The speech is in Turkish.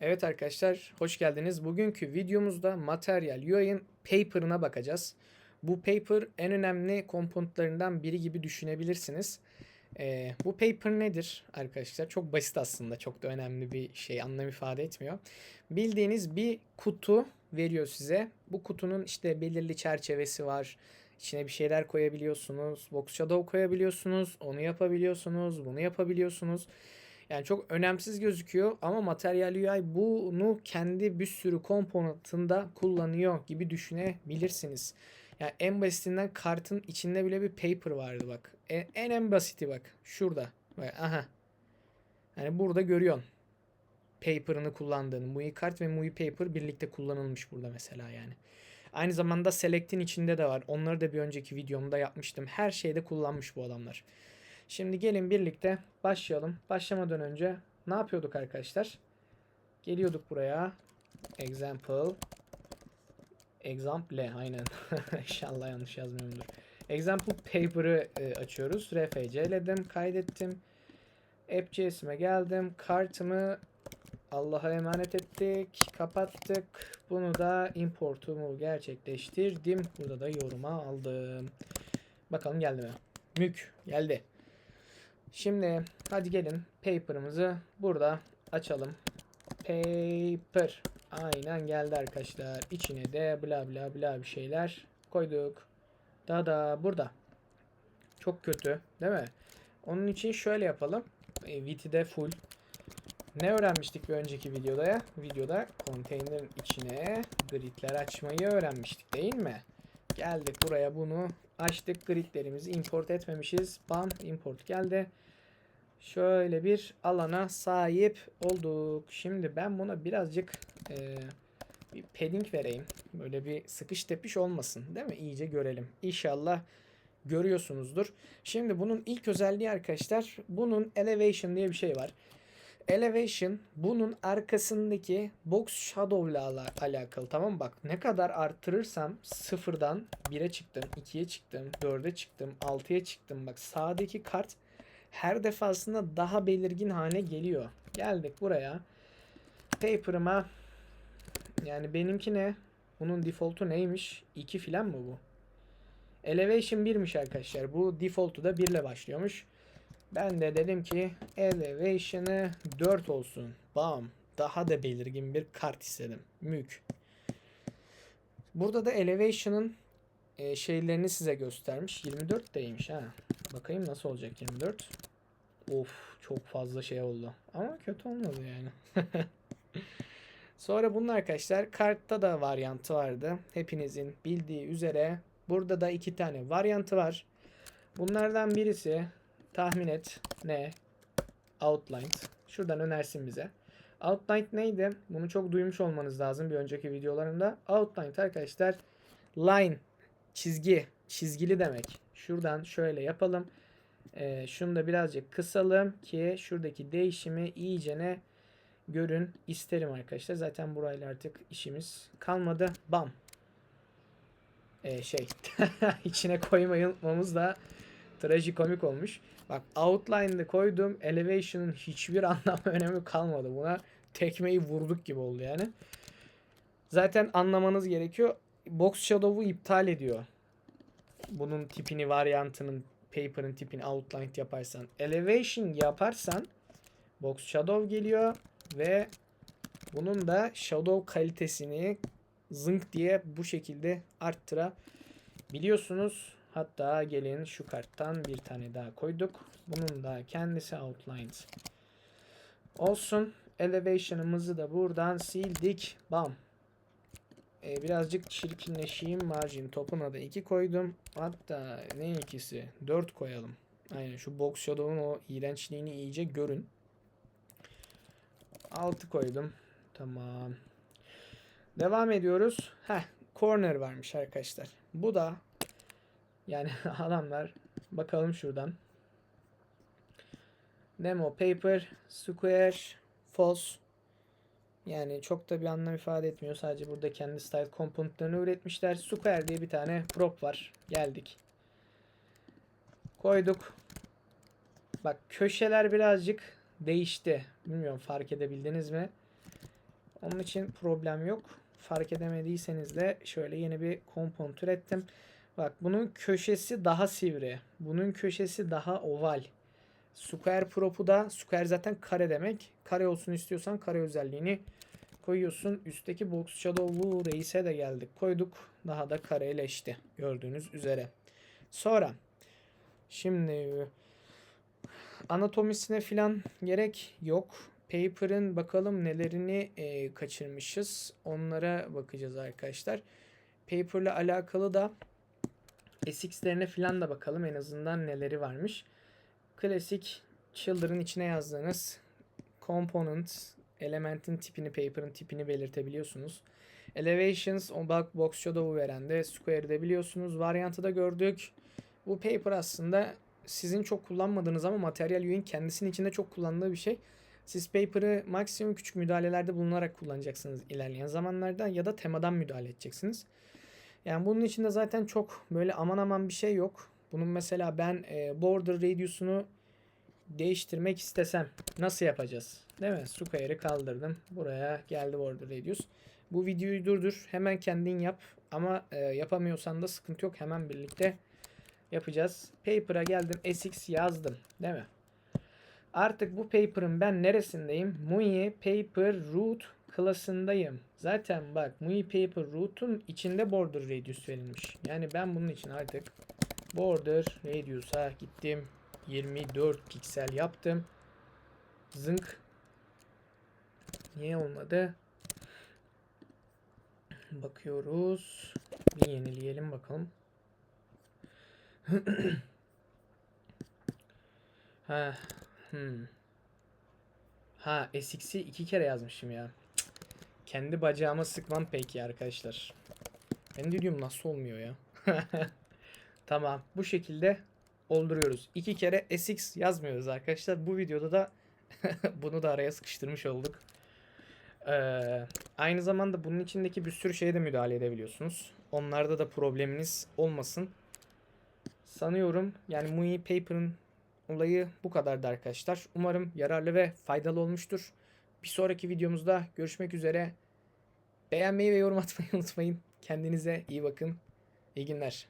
Evet arkadaşlar hoş geldiniz. Bugünkü videomuzda Material UI'nin paper'ına bakacağız. Bu paper en önemli komponentlarından biri gibi düşünebilirsiniz. Ee, bu paper nedir arkadaşlar? Çok basit aslında. Çok da önemli bir şey anlam ifade etmiyor. Bildiğiniz bir kutu veriyor size. Bu kutunun işte belirli çerçevesi var. İçine bir şeyler koyabiliyorsunuz. Box Shadow koyabiliyorsunuz. Onu yapabiliyorsunuz. Bunu yapabiliyorsunuz. Yani çok önemsiz gözüküyor ama Material UI bunu kendi bir sürü komponentında kullanıyor gibi düşünebilirsiniz. Yani en basitinden kartın içinde bile bir paper vardı bak. En en, en basiti bak. Şurada. Aha. Yani burada görüyorsun. Paper'ını kullandığını. MUI kart ve MUI paper birlikte kullanılmış burada mesela yani. Aynı zamanda Select'in içinde de var. Onları da bir önceki videomda yapmıştım. Her şeyde kullanmış bu adamlar. Şimdi gelin birlikte başlayalım. Başlamadan önce ne yapıyorduk arkadaşlar? Geliyorduk buraya. Example. Example aynen. İnşallah yanlış yazmıyorumdur. Example paper'ı e, açıyoruz. RFC'ledim, kaydettim. App.js'ime geldim. Kartımı Allah'a emanet ettik. Kapattık. Bunu da importumu gerçekleştirdim. Burada da yoruma aldım. Bakalım geldi mi? Mük geldi. Şimdi hadi gelin paper'ımızı burada açalım. Paper. Aynen geldi arkadaşlar. İçine de bla bla bla bir şeyler koyduk. Daha da burada. Çok kötü değil mi? Onun için şöyle yapalım. E, Viti'de full. Ne öğrenmiştik bir önceki videoda ya? Videoda konteynerin içine gridler açmayı öğrenmiştik değil mi? Geldik buraya bunu açtık. Gridlerimizi import etmemişiz. Bam import geldi. Şöyle bir alana sahip olduk. Şimdi ben buna birazcık e, bir padding vereyim. Böyle bir sıkış tepiş olmasın değil mi? İyice görelim. İnşallah görüyorsunuzdur. Şimdi bunun ilk özelliği arkadaşlar bunun elevation diye bir şey var. Elevation bunun arkasındaki box shadow ile ala- alakalı tamam? Bak ne kadar arttırırsam sıfırdan 1'e çıktım, 2'ye çıktım, 4'e çıktım, 6'ya çıktım. Bak sağdaki kart her defasında daha belirgin hale geliyor. Geldik buraya. Paper'ıma yani benimki ne? Bunun default'u neymiş? 2 filan mı bu? Elevation 1'miş arkadaşlar. Bu default'u da 1 ile başlıyormuş. Ben de dedim ki Elevation'ı 4 olsun. Bam. Daha da belirgin bir kart istedim. Mük. Burada da Elevation'ın e, şeylerini size göstermiş. 24 deymiş ha. Bakayım nasıl olacak 24. Of çok fazla şey oldu. Ama kötü olmadı yani. Sonra bunun arkadaşlar kartta da varyantı vardı. Hepinizin bildiği üzere burada da iki tane varyantı var. Bunlardan birisi tahmin et ne? Outline. Şuradan önersin bize. Outline neydi? Bunu çok duymuş olmanız lazım bir önceki videolarımda. Outline arkadaşlar line çizgi çizgili demek. Şuradan şöyle yapalım. Ee, şunu da birazcık kısalım ki şuradaki değişimi iyicene görün isterim arkadaşlar. Zaten burayla artık işimiz kalmadı. Bam. Ee, şey içine koymayı unutmamız da trajikomik olmuş. Bak outline'da koydum. Elevation'ın hiçbir anlam önemi kalmadı. Buna tekmeyi vurduk gibi oldu yani. Zaten anlamanız gerekiyor. Box Shadow'u iptal ediyor. Bunun tipini, varyantının, paper'ın tipini outline yaparsan. Elevation yaparsan Box Shadow geliyor ve bunun da Shadow kalitesini zınk diye bu şekilde arttırabiliyorsunuz. Hatta gelin şu karttan bir tane daha koyduk. Bunun da kendisi outlined olsun. Elevation'ımızı da buradan sildik. Bam. Ee, birazcık çirkinleşeyim. Margin topuna da 2 koydum. Hatta ne ikisi? 4 koyalım. Aynen şu box shadow'un o iğrençliğini iyice görün. 6 koydum. Tamam. Devam ediyoruz. Heh, corner varmış arkadaşlar. Bu da yani adamlar bakalım şuradan. Demo paper, square, false. Yani çok da bir anlam ifade etmiyor. Sadece burada kendi style komponentlerini üretmişler. Square diye bir tane prop var. Geldik. Koyduk. Bak köşeler birazcık değişti. Bilmiyorum fark edebildiniz mi? Onun için problem yok. Fark edemediyseniz de şöyle yeni bir component ürettim. Bak bunun köşesi daha sivri. Bunun köşesi daha oval. Square prop'u da square zaten kare demek. Kare olsun istiyorsan kare özelliğini koyuyorsun. Üstteki box shadow'lu reise de geldik. Koyduk. Daha da kareleşti. Gördüğünüz üzere. Sonra şimdi anatomisine filan gerek yok. Paper'ın bakalım nelerini e, kaçırmışız. Onlara bakacağız arkadaşlar. Paper'la alakalı da SX'lerine filan da bakalım en azından neleri varmış. Klasik Childer'ın içine yazdığınız component elementin tipini, paper'ın tipini belirtebiliyorsunuz. Elevations, o bak box shadow'u veren de square'de biliyorsunuz. Varyantı da gördük. Bu paper aslında sizin çok kullanmadığınız ama materyal view'in kendisinin içinde çok kullandığı bir şey. Siz paper'ı maksimum küçük müdahalelerde bulunarak kullanacaksınız ilerleyen zamanlarda ya da temadan müdahale edeceksiniz. Yani bunun içinde zaten çok böyle aman aman bir şey yok. Bunun mesela ben e, border radius'unu değiştirmek istesem nasıl yapacağız? Değil mi? Square'ı kaldırdım. Buraya geldi border radius. Bu videoyu durdur. Hemen kendin yap. Ama e, yapamıyorsan da sıkıntı yok. Hemen birlikte yapacağız. Paper'a geldim. SX yazdım. Değil mi? Artık bu paper'ın ben neresindeyim? MUI Paper Root klasındayım. Zaten bak MUI Paper Root'un içinde border radius verilmiş. Yani ben bunun için artık border radius'a gittim. 24 piksel yaptım. Zınk. Niye olmadı? Bakıyoruz. Bir yenileyelim bakalım. ha, hmm. Ha, SX'i iki kere yazmışım ya. Kendi bacağıma sıkmam peki arkadaşlar. Ben de diyorum nasıl olmuyor ya. tamam. Bu şekilde olduruyoruz. İki kere SX yazmıyoruz arkadaşlar. Bu videoda da bunu da araya sıkıştırmış olduk. Ee, aynı zamanda bunun içindeki bir sürü şeye de müdahale edebiliyorsunuz. Onlarda da probleminiz olmasın. Sanıyorum yani MUI Paper'ın olayı bu kadardı arkadaşlar. Umarım yararlı ve faydalı olmuştur. Bir sonraki videomuzda görüşmek üzere. Beğenmeyi ve yorum atmayı unutmayın. Kendinize iyi bakın. İyi günler.